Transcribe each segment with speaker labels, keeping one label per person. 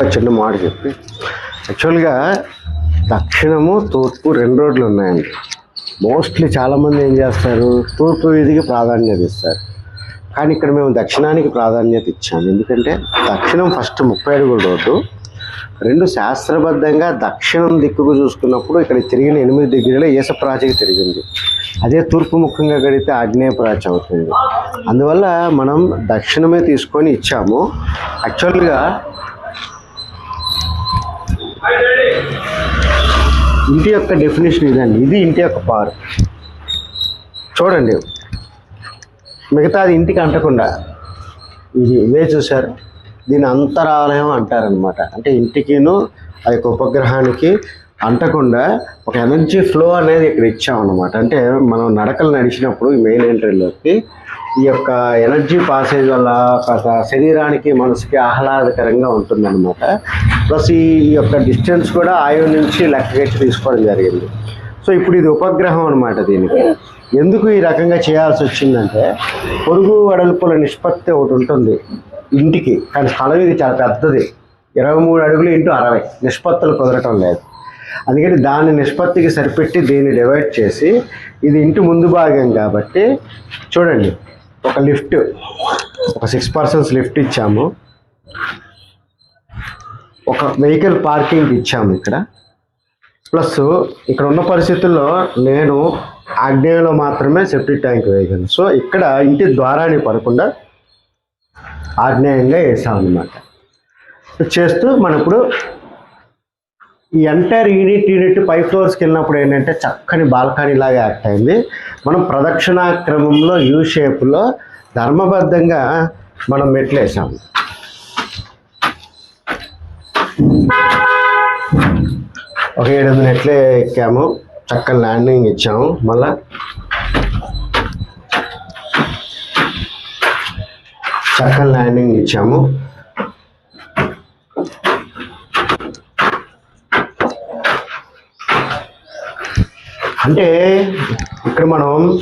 Speaker 1: చిన్న మాట చెప్పి. యాక్చువల్గా దక్షిణము తూర్పు రెండు రోడ్లు ఉన్నాయండి. మోస్ట్లీ చాలామంది ఏం చేస్తారు? తూర్పు వీధికి ప్రాధాన్యత ఇస్తారు. కానీ ఇక్కడ మేము దక్షిణానికి ప్రాధాన్యత ఇచ్చాము. ఎందుకంటే దక్షిణం ఫస్ట్ ముప్పై అడుగుల రోడ్డు. రెండు శాస్త్రబద్ధంగా దక్షిణం దిక్కుకు చూసుకున్నప్పుడు ఇక్కడ తిరిగిన ఎనిమిది డిగ్రీల ఈస ప్రాచికి తిరిగింది. అదే తూర్పు ముఖంగా గడితే ఆగ్నేయ ప్రాచ అవుతుంది. అందువల్ల మనం దక్షిణమే తీసుకొని ఇచ్చాము. యాక్చువల్గా ఇంటి యొక్క డెఫినేషన్ ఇదండి. ఇది ఇంటి యొక్క పవర్ చూడండి. మిగతాది ఇంటికి అంటకుండా ఇది ఇవే చూసారు దీని అంతరాలయం అంటారనమాట అంటే ఇంటికిను ఆ యొక్క ఉపగ్రహానికి అంటకుండా ఒక ఎనర్జీ ఫ్లో అనేది ఇక్కడ ఇచ్చామన్నమాట. అంటే మనం నడకలు నడిచినప్పుడు ఈ మెయిన్ ఎంట్రీలోకి ఈ యొక్క ఎనర్జీ పాసేజ్ వల్ల ఒక శరీరానికి మనసుకి ఆహ్లాదకరంగా ఉంటుందన్నమాట. ప్లస్ ఈ యొక్క డిస్టెన్స్ కూడా ఆయువు నుంచి లెక్కగట్టి తీసుకోవడం జరిగింది. సో ఇప్పుడు ఇది ఉపగ్రహం అనమాట దీనికి. ఎందుకు ఈ రకంగా చేయాల్సి వచ్చిందంటే పొరుగు వెడల్పుల నిష్పత్తి ఒకటి ఉంటుంది ఇంటికి. కానీ స్థలం ఇది చాలా పెద్దది. ఇరవై మూడు అడుగులు ఇంటూ అరవై. నిష్పత్తులు కుదరటం లేదు. అందుకని దాని నిష్పత్తికి సరిపెట్టి దీన్ని డివైడ్ చేసి ఇది ఇంటి ముందు భాగం కాబట్టి చూడండి. ఒక లిఫ్ట్ ఒక సిక్స్ పర్సన్స్ లిఫ్ట్ ఇచ్చాము. ఒక వెహికల్ పార్కింగ్ ఇచ్చాము ఇక్కడ. ప్లస్ ఇక్కడ ఉన్న పరిస్థితుల్లో నేను ఆగ్నేయంలో మాత్రమే సెప్టిక్ ట్యాంక్ వేయగలను. సో ఇక్కడ ఇంటి ద్వారాన్ని పడకుండా ఆగ్నేయంగా వేసామన్నమాట. చేస్తూ మనం ఇప్పుడు ఈ ఎంటైర్ యూనిట్ యూనిట్ పై ఫ్లోర్స్కి వెళ్ళినప్పుడు ఏంటంటే చక్కని బాల్కనీ లాగా యాక్ట్ అయింది. మనం ప్రదక్షిణా క్రమంలో యూ షేప్లో ధర్మబద్ధంగా మనం మెట్లు వేసాము ఒక ఏడు మెట్లే ఎక్కాము. చక్కని ల్యాండింగ్ ఇచ్చాము. మళ్ళా చక్కని ల్యాండింగ్ ఇచ్చాము. అంటే ఇక్కడ మనం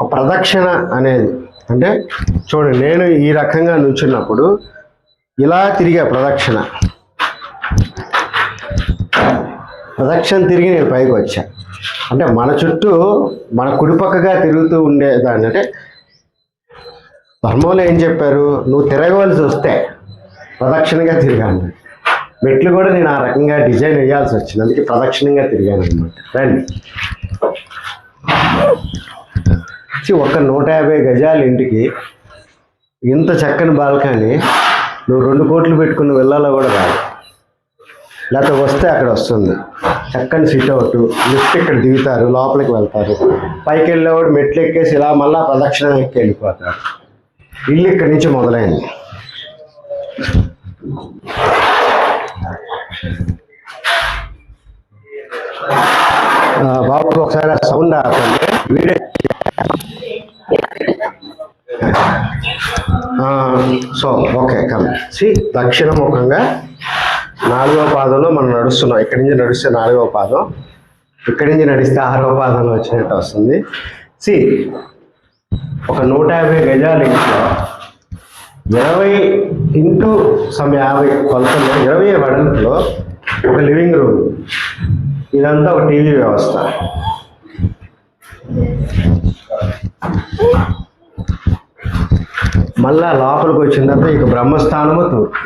Speaker 1: ఒక ప్రదక్షిణ అనేది అంటే చూడండి నేను ఈ రకంగా నుంచున్నప్పుడు ఇలా తిరిగా ప్రదక్షిణ. ప్రదక్షిణ తిరిగి నేను పైకి వచ్చా. అంటే మన చుట్టూ మన కుడిపక్కగా తిరుగుతూ ఉండేదాన్ని. అంటే ధర్మంలో ఏం చెప్పారు? నువ్వు తిరగవలసి వస్తే ప్రదక్షిణగా తిరిగాను మెట్లు కూడా నేను ఆ రకంగా డిజైన్ వేయాల్సి వచ్చింది. అందుకే ప్రదక్షిణంగా తిరిగాను అనమాట రండి. ఒక్క నూట యాభై గజాల ఇంటికి ఇంత చక్కని బాల్కనీ నువ్వు రెండు కోట్లు పెట్టుకుని వెళ్ళాలో కూడా రాదు లేకపోతే వస్తే అక్కడ వస్తుంది. చక్కని సిట్ అవుట్ లిఫ్ట్ ఇక్కడ దిగుతారు లోపలికి వెళ్తారు. పైకి వెళ్ళేవాడు మెట్లు ఎక్కేసి ఇలా మళ్ళా ప్రదక్షిణం ఎక్కి వెళ్ళిపోతారు ఇల్లు ఇక్కడి నుంచి మొదలైంది. బాబు ఒకసారి సౌండ్ ఆపండి. Video so okay come see దక్షిణముఖంగా నాలుగవ పాదంలో మనం నడుస్తున్నాం. ఇక్కడి నుంచి నడిస్తే నాలుగవ పాదం. ఇక్కడి నుంచి నడిస్తే ఆరవ పాదంలో వచ్చినట్టు వస్తుంది. సి ఒక నూట యాభై గజాలు ఇంట్లో. ఇరవై ఇంటూ సమ్ యాభై కొలతలో ఇరవై వెడల్పులో ఒక లివింగ్ రూమ్. ఇదంతా ఒక టీవీ వ్యవస్థ. మళ్ళా లోపలికి వచ్చిన తర్వాత ఇక బ్రహ్మస్థానము తూర్పు.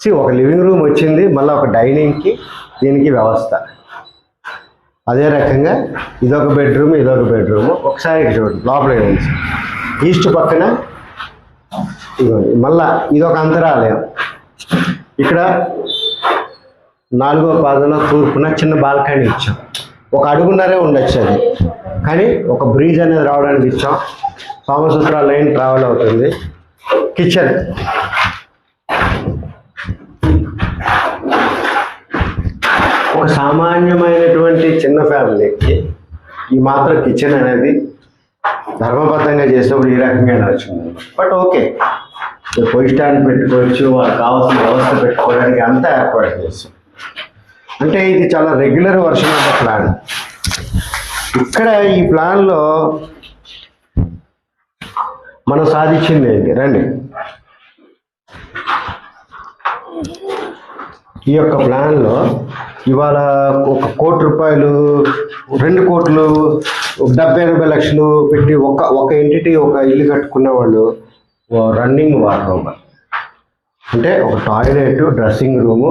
Speaker 1: సి ఒక లివింగ్ రూమ్ వచ్చింది మళ్ళీ ఒక డైనింగ్కి దీనికి వ్యవస్థ. అదే రకంగా ఇదొక బెడ్రూమ్ ఇదొక బెడ్రూమ్. ఒకసారి చూడండి లోపల నుంచి ఈస్ట్ పక్కన ఇదిగోండి మళ్ళా ఇదొక అంతరాలయం. ఇక్కడ నాలుగో పాదంలో తూర్పున చిన్న బాల్కనీ ఇచ్చాం. ఒక అడుగున్నరే ఉండొచ్చు అది. కానీ ఒక బ్రీజ్ అనేది రావడానికి ఇచ్చాం. సోమసూత్ర లైన్ ట్రావెల్ అవుతుంది. కిచెన్. ఒక సామాన్యమైనటువంటి చిన్న ఫ్యామిలీకి ఈ మాత్రం కిచెన్ అనేది ధర్మబద్ధంగా చేసినప్పుడు ఈ రకంగా నడుచుకుంది. బట్ ఓకే పొయ్యి స్టాండ్ పెట్టుకోవచ్చు వాళ్ళకి కావాల్సిన వ్యవస్థ పెట్టుకోవడానికి అంతా ఏర్పాటు చేస్తాం అంటే ఇది చాలా regular version of the plan ఇక్కడ ఈ ప్లాన్లో మనం సాధించింది ఏంటి? రండి. ఈ యొక్క ప్లాన్లో ఇవాళ ఒక కోటి రూపాయలు రెండు కోట్లు డెబ్బై ఎనభై లక్షలు పెట్టి ఒక ఒక ఎంటిటీ ఒక ఇల్లు కట్టుకున్న వాళ్ళు రన్నింగ్ వార్డ్రోబ్ అంటే ఒక టాయిలెట్ డ్రెస్సింగ్ రూము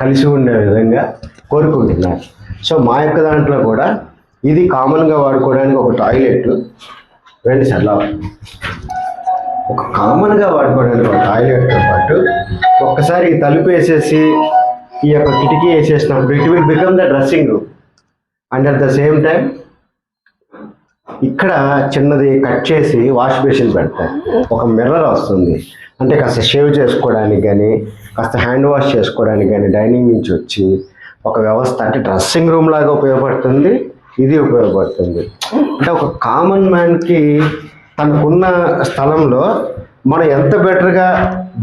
Speaker 1: కలిసి ఉండే విధంగా కోరుకుంటున్నారు సో మా యొక్క దాంట్లో కూడా ఇది కామన్గా వాడుకోవడానికి ఒక టాయిలెట్ రండి సార్ ఒక కామన్గా వాడుకోవడానికి ఒక టాయిలెట్తో పాటు ఒక్కసారి ఈ తలుపు వేసేసి ఈ యొక్క కిటికీ వేసేసినప్పుడు it will become the dressing room. And at the same time ఇక్కడ చిన్నది కట్ చేసి వాష్ బేసిన్ పెడతారు. ఒక మిర్రర్ వస్తుంది. అంటే కాస్త షేవ్ చేసుకోవడానికి కానీ కాస్త హ్యాండ్ వాష్ చేసుకోవడానికి కానీ డైనింగ్ నుంచి వచ్చి ఒక వ్యవస్థ అంటే డ్రెస్సింగ్ రూమ్ లాగా ఉపయోగపడుతుంది ఇది ఉపయోగపడుతుంది. అంటే ఒక కామన్ మ్యాన్కి తనకున్న స్థలంలో మనం ఎంత బెటర్గా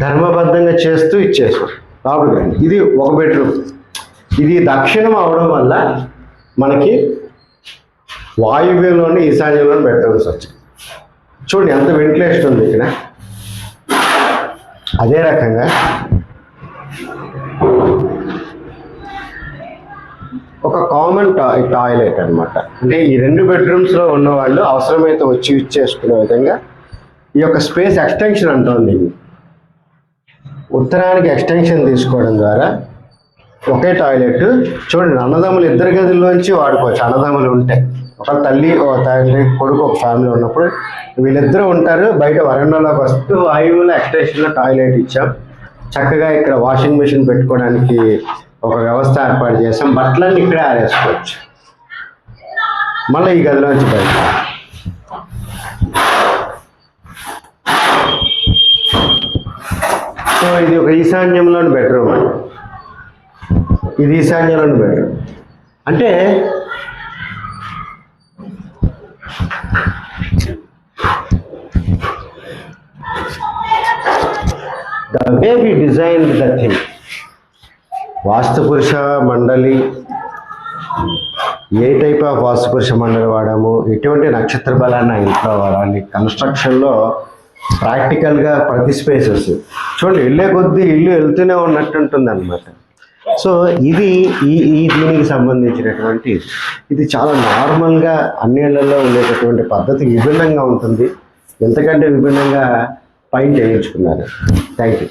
Speaker 1: ధర్మబద్ధంగా చేస్తూ ఇచ్చేసాం. లోపలికి రండి. ఇది ఒక బెడ్రూమ్. ఇది దక్షిణం అవడం వల్ల మనకి వాయువ్యంలోని ఈశాన్యంలోని బెడ్రూమ్స్ వచ్చాయి. చూడండి ఎంత వెంటిలేషన్ ఉంది ఇక్కడ. అదే రకంగా ఒక కామన్ టాయ్ టాయిలెట్ అన్నమాట. అంటే ఈ రెండు బెడ్రూమ్స్లో ఉన్నవాళ్ళు అవసరమైతే వచ్చి యూజ్ చేసుకునే విధంగా ఈ యొక్క స్పేస్ ఎక్స్టెన్షన్ అంటుంది. ఉత్తరానికి ఎక్స్టెన్షన్ తీసుకోవడం ద్వారా ఒకే టాయిలెట్ చూడండి అన్నదమ్ములు ఇద్దరు గదుల్లోంచి వాడుకోవచ్చు. అన్నదమ్ములు ఉంటే ఒక తల్లి ఒక తల్లి కొడుకు ఒక ఫ్యామిలీ ఉన్నప్పుడు వీళ్ళిద్దరూ ఉంటారు. బయట వరండాలోకి వస్తూ వాయువులో ఎక్స్టెన్షన్లో టాయిలెట్ ఇచ్చాం. చక్కగా ఇక్కడ వాషింగ్ మెషిన్ పెట్టుకోవడానికి ఒక వ్యవస్థ ఏర్పాటు చేసాం. బట్టలన్నీ ఇక్కడే ఆరేసుకోవచ్చు. మళ్ళీ ఈ గదిలోంచి బయట సో ఇది ఒక ఈశాన్యంలోని బెడ్రూమ్ అండి. ఇది ఈశాన్యంలోని బెడ్రూమ్ అంటే the way we design the thing వాస్తు పురుష మండలి. ఏ టైప్ ఆఫ్ వాస్తు పురుష మండలి వాడాము? ఎటువంటి నక్షత్ర బలాన్ని ఇంట్లో వాడాలి? కన్స్ట్రక్షన్లో ప్రాక్టికల్గా ప్రతి స్పేసెస్ చూడండి వెళ్ళే కొద్దీ ఇల్లు వెళ్తూనే ఉన్నట్టు ఉంటుంది అనమాట సో ఇది ఈ ఈ దీనికి సంబంధించినటువంటి ఇది చాలా నార్మల్గా అన్నిళ్ళలో ఉండేటటువంటి పద్ధతి విభిన్నంగా ఉంటుంది. ఎంతకంటే విభిన్నంగా పాయింట్ చేయించుకున్నారు. Thank you